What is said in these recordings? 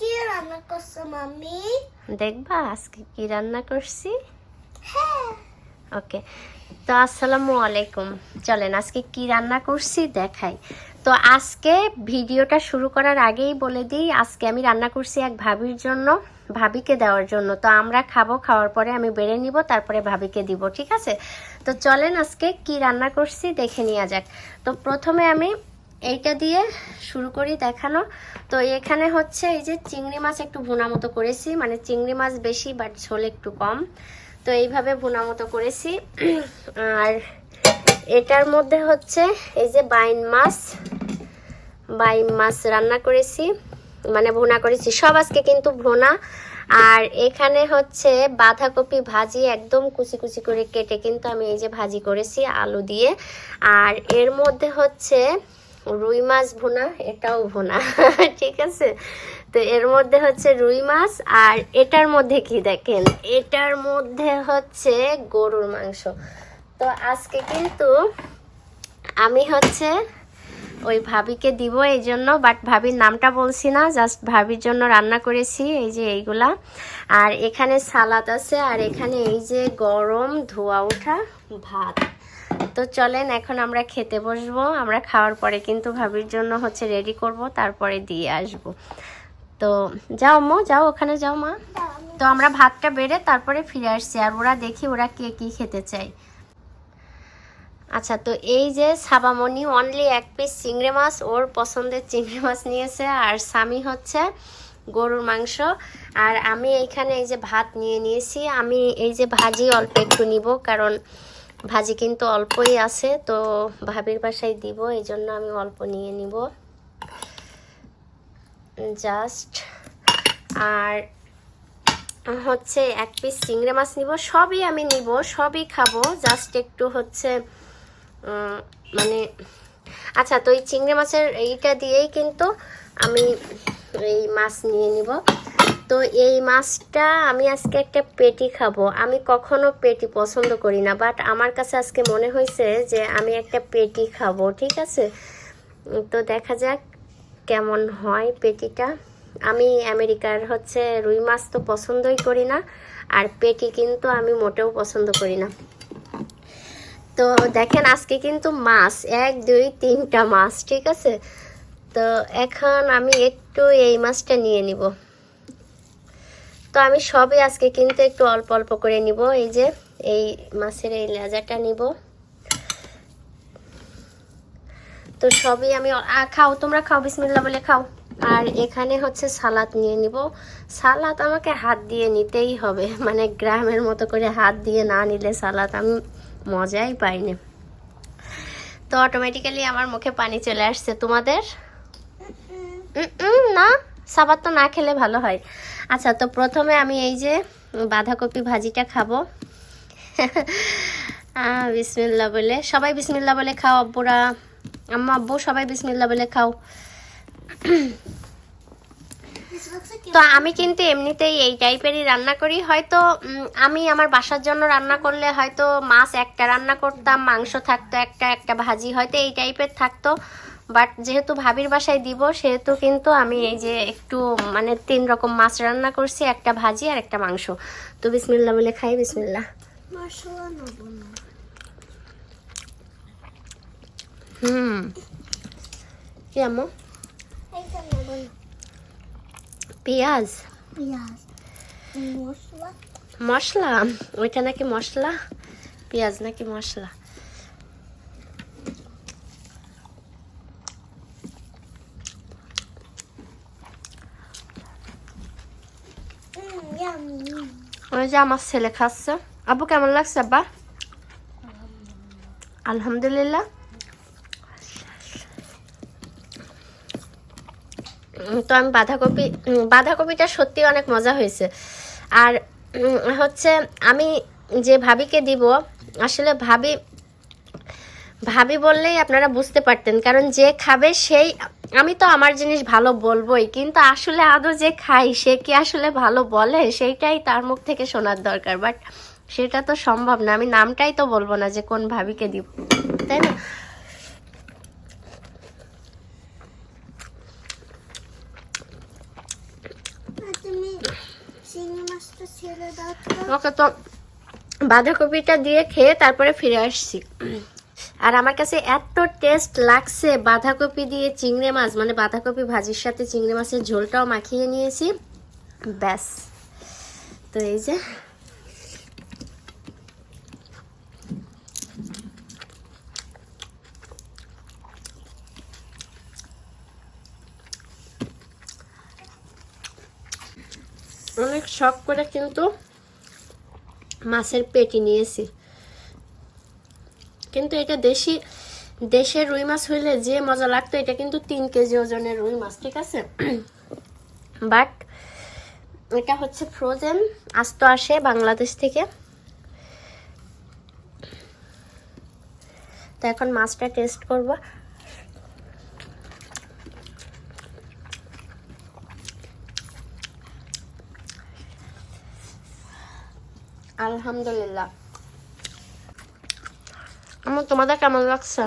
কি রান্না করছ মাম্মি? দেখবা আজকে কি রান্না করছি? হ্যাঁ। ওকে তো আসসালামু আলাইকুম। চলেন আজকে কি রান্না করছি দেখাই। তো আজকে ভিডিওটা শুরু করার আগেই বলে দিই আজকে আমি রান্না করছি এক ভাবির জন্য ভাবিকে দেওয়ার জন্য। তো আমরা খাব খাওয়ার পরে আমি বেড়ে নিব তারপরে ভাবিকে দিব ঠিক আছে? তো চলেন আজকে কি রান্না করছি দেখে নেওয়া যাক। তো প্রথমে আমি এইটা দিয়ে শুরু করি দেখানো। তো এখানে হচ্ছে এই যে চিংড়ি মাছ একটু ভুনা মতো করেছি মানে চিংড়ি মাছ বেশি বাট ঝোল একটু কম। তো এইভাবে ভুনা মতো করেছি। আর এটার মধ্যে হচ্ছে এই যে বাইন মাছ বাইন মাছ রান্না করেছি মানে ভুনা করেছি। সব আজকে কিন্তু ভুনা। আর এখানে হচ্ছে বাঁধাকপি ভাজি একদম কুচি কুচি করে কেটে কিন্তু আমি এই যে ভাজি করেছি আলু দিয়ে। আর এর মধ্যে হচ্ছে রুই মাছ ভুনা, এটাও ভুনা, ঠিক আছে? তো এর মধ্যে হচ্ছে রুই মাছ, আর এটার মধ্যে কি দেখেন? এটার মধ্যে হচ্ছে গরুর মাংস। তো আজকে কিন্তু আমি হচ্ছে ওই ভাবিকে দিব এই জন্য বাট ভাবির নামটা বলছি না জাস্ট ভাবির জন্য রান্না করেছি, এই যে এইগুলা। আর এখানে সালাদ আছে, আর এখানে এই যে গরম ধোয়া ওঠা ভাত। তো চলেন, এখন আমরা খেতে বসবো। আমরা খাওয়ার পরে কিন্তু ভাবির জন্য হচ্ছে রেডি করব, তারপরে দিয়ে আসব। তো যাও মো, যাও ওখানে যাও মা। তো আমরা ভাতটা বেড়ে তারপরে ফিরে আসছি, আর ওরা দেখি ওরা কে কি খেতে চায়। আচ্ছা তো এই যে সাবামণি অনলি এক পিস চিংড়ি মাছ, ওর পছন্দের চিংড়ি মাছ নিয়েছে, আর স্বামী হচ্ছে গরুর মাংস। আর আমি এইখানে এই যে ভাত নিয়ে নিয়েছি, আমি এই যে ভাজি অল্প একটু নিব, কারণ ভাজি কিন্তু অল্পই আছে, তো ভাবির বাসায় দিব এই জন্য আমি অল্প নিয়ে নিব। জাস্ট আর হচ্ছে এক পিস চিংড়ি মাছ নিব, সবই আমি নিব, সবই খাব জাস্ট একটু হচ্ছে মানে আচ্ছা তো এই চিংড়ি মাছের এইটা দিয়েই কিন্তু আমি এই মাছ নিয়ে নিব। তো এই মাছটা আমি আজকে একটা পেটি খাব। আমি কখনো পেটি পছন্দ করি না বাট আমার কাছে আজকে মনে হয়েছে যে আমি একটা পেটি খাব, ঠিক আছে? তো দেখা যাক কেমন হয় পেটিটা। আমি আমেরিকার হচ্ছে রুই মাছ তো পছন্দই করি না, আর পেটি কিন্তু আমি মোটেও পছন্দ করি না। তো দেখেন আজকে কিন্তু মাছ, এক, দুই, তিনটা মাছ, ঠিক আছে? তো এখন আমি একটু এই মাছটা নিয়ে নিব। তো আমি সবই আজকে কিন্তু একটু অল্প অল্প করে নিব। এই যে এই মাছের এই লেজাটা নিব। তো সবই আমি খাও তোমরা খাও বিসমিল্লা বলে খাও। আর এখানে হচ্ছে সালাদ নিয়ে নিব। সালাদ আমাকে হাত দিয়ে নিতেই হবে। মানে গ্রামের মতো করে হাত দিয়ে না নিলে সালাদ আমি মজাই পাইনি। তো অটোমেটিক্যালি আমার মুখে পানি চলে আসছে। তোমাদের? না সাবাদ তো না খেলে ভালো হয়। আচ্ছা তো প্রথমে আমি এই যে বাঁধাকপি ভাজিটা খাব। বিসমিল্লা বলে। সবাই বিসমিল্লা বলে খাও, আব্বুরা। আম্মা, আব্বু, সবাই বিসমিল্লা বলে খাও। তো আমি কিন্তু এমনিতেই এই টাইপেরই রান্না করি। হয়তো আমি আমার বাসার জন্য রান্না করলে হয়তো মাছ একটা রান্না করতাম, মাংস থাকতো একটা একটা ভাজি। হয়তো এই টাইপের থাকতো। বাট যেহেতু ভাবির বাসায় দিব সেহেতু কিন্তু আমি এই যে একটু মানে তিন রকম মাছ রান্না করছি একটা ভাজি আর একটা মাংস। তো বিসমিল্লা বলে খাই বিসমিল্লা হুম। কি পেঁয়াজ। মশলা। মশলা? ওইটা নাকি মশলা? পেঁয়াজ নাকি মশলা? ওই যে আমার ছেলে খাচ্ছে। আব্বু কেমন লাগছে আব্বা? আলহামদুলিল্লাহ। তো আমি বাঁধাকপি বাঁধাকপিটা সত্যি অনেক মজা হয়েছে। আর হচ্ছে আমি যে ভাবিকে দিব, আসলে ভাবি ভাবি বললেই আপনারা বুঝতে পারতেন, কারণ যে খাবে সেই আমি তো আমার জিনিস ভালো বলবোই কিন্তু আসলে আদৌ যে খাই সে কি আসলে ভালো বলে? সেইটাই তার মুখ থেকে শোনার দরকার বাট সেটা তো সম্ভব না। আমি নামটাই তো বলব না যে কোন ভাবিকে দিব তাই না? ওকে তো বাঁধাকপিটা দিয়ে খেয়ে তারপরে ফিরে আসছি। আর আমার কাছে এত টেস্ট লাগছে বাঁধাকপি দিয়ে চিংড়ি মাছ মানে বাঁধাকপি ভাজির সাথে চিংড়ি মাছের ঝোলটাও মাখিয়ে নিয়েছি। ব্যাস। তো এই যে। অনেক শখ করে কিন্তু মাছের পেটি নিয়েছি। কিন্তু এটা দেশি দেশের রুই মাছ হইলে যে মজা লাগতো, এটা কিন্তু তিন কেজি ওজনের রুই মাছ, ঠিক আছে? বাট এটা হচ্ছে ফ্রোজেন আস্ত আসে বাংলাদেশ থেকে। তো এখন মাছটা টেস্ট করব। আলহামদুলিল্লাহ। তোমাদের কেমন লাগছে?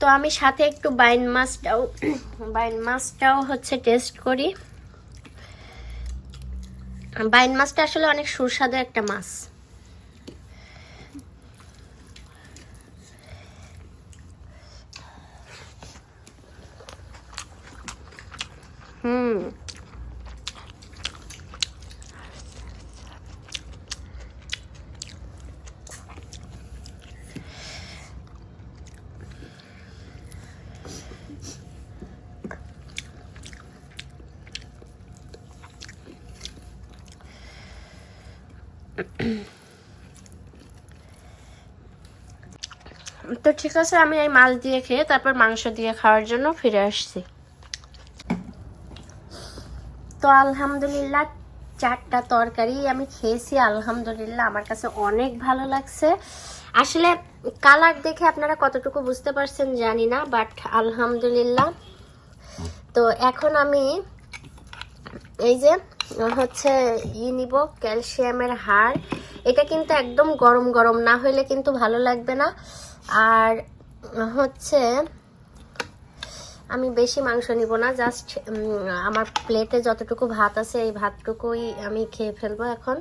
তো আমি সাথে একটু বাইন মাছটাও বাইন মাছটাও হচ্ছে টেস্ট করি। বাইন মাছটা আসলে অনেক সুস্বাদু একটা মাছ। হুম। তো ঠিক আছে, আমি এই মাছ দিয়ে খেয়ে তারপর মাংস দিয়ে খাওয়ার জন্য ফিরে আসছি। তো আলহামদুলিল্লাহ চারটা তরকারি আমি খেয়েছি, আলহামদুলিল্লাহ আমার কাছে অনেক ভালো লাগছে। আসলে কালার দেখে আপনারা কতটুকু বুঝতে পারছেন জানি না, বাট আলহামদুলিল্লাহ। তো এখন আমি এই যে হচ্ছে ই নিব, ক্যালসিয়ামের হাড়। এটা কিন্তু একদম গরম গরম, না হইলে কিন্তু ভালো লাগবে না। আর হচ্ছে আমি বেশি মাংস নিব না জাস্ট আমার প্লেটে যতটুকু ভাত আছে এই ভাতটুকুই আমি খেয়ে ফেলব এখন।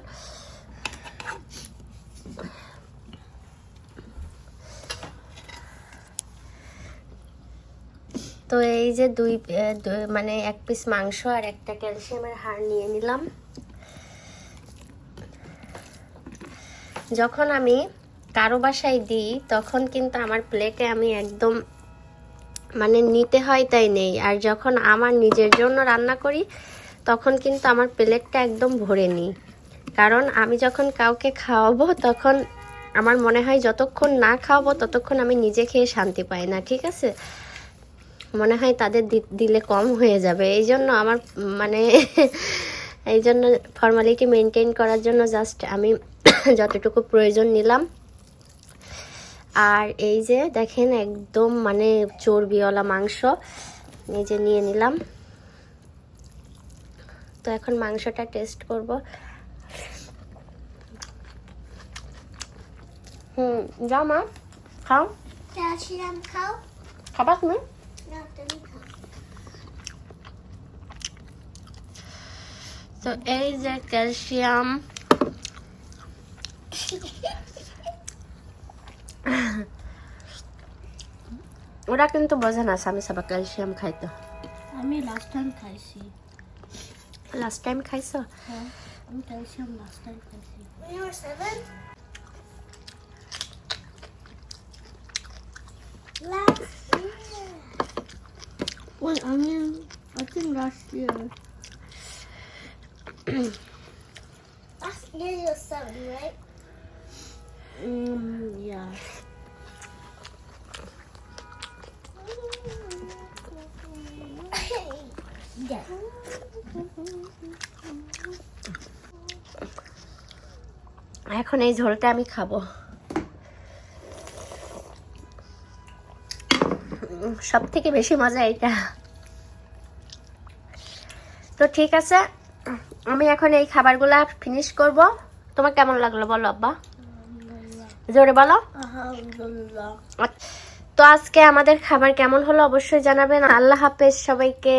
তো এই যে দুই মানে এক পিস মাংস আর একটা ক্যালসিয়ামের হাড় নিয়ে নিলাম। যখন আমি কারও বাসায় দিই, তখন কিন্তু আমার প্লেটে আমি একদম মানে নিতে হয়, তাই নেই। আর যখন আমার নিজের জন্য রান্না করি, তখন কিন্তু আমার প্লেটটা একদম ভরে নিই। কারণ আমি যখন কাউকে খাওয়াবো, তখন আমার মনে হয় যতক্ষণ না খাওয়াবো, ততক্ষণ আমি নিজে খেয়ে শান্তি পাই না, ঠিক আছে? মনে হয় তাদের দিলে কম হয়ে যাবে। এই জন্য আমার মানে এই জন্য ফর্মালিটি মেনটেন করার জন্য জাস্ট আমি যতটুকু প্রয়োজন নিলাম। আর এই যে দেখেন একদম মানে চর্বিওয়ালা মাংস। নিজে নিয়ে নিলাম। তো এখন মাংসটা টেস্ট করব। হুম যাও মা খাও। খাও। খাবা তুমি? তো এই যে ক্যালসিয়াম ওরা কিন্তু বোঝে না স্বামী সাবা ক্যালসিয়াম খাইতো আমি লাস্ট টাইম খাইছি লাস্ট টাইম খাইছো হ্যাঁ আমি ক্যালসিয়াম লাস্ট টাইম খাইছি When you were seven? Last year. Well, I mean, I think last year. এখন এই ঝোলটা আমি খাব। সব থেকে বেশি মজা এটা তো ঠিক আছে আমি এখন এই খাবারগুলা ফিনিশ করব। তোমার কেমন লাগল বলো আব্বা? জোরে বলো। তো আজকে আমাদের খাবার কেমন হলো অবশ্যই জানাবেন। আল্লাহ হাফেজ সবাইকে।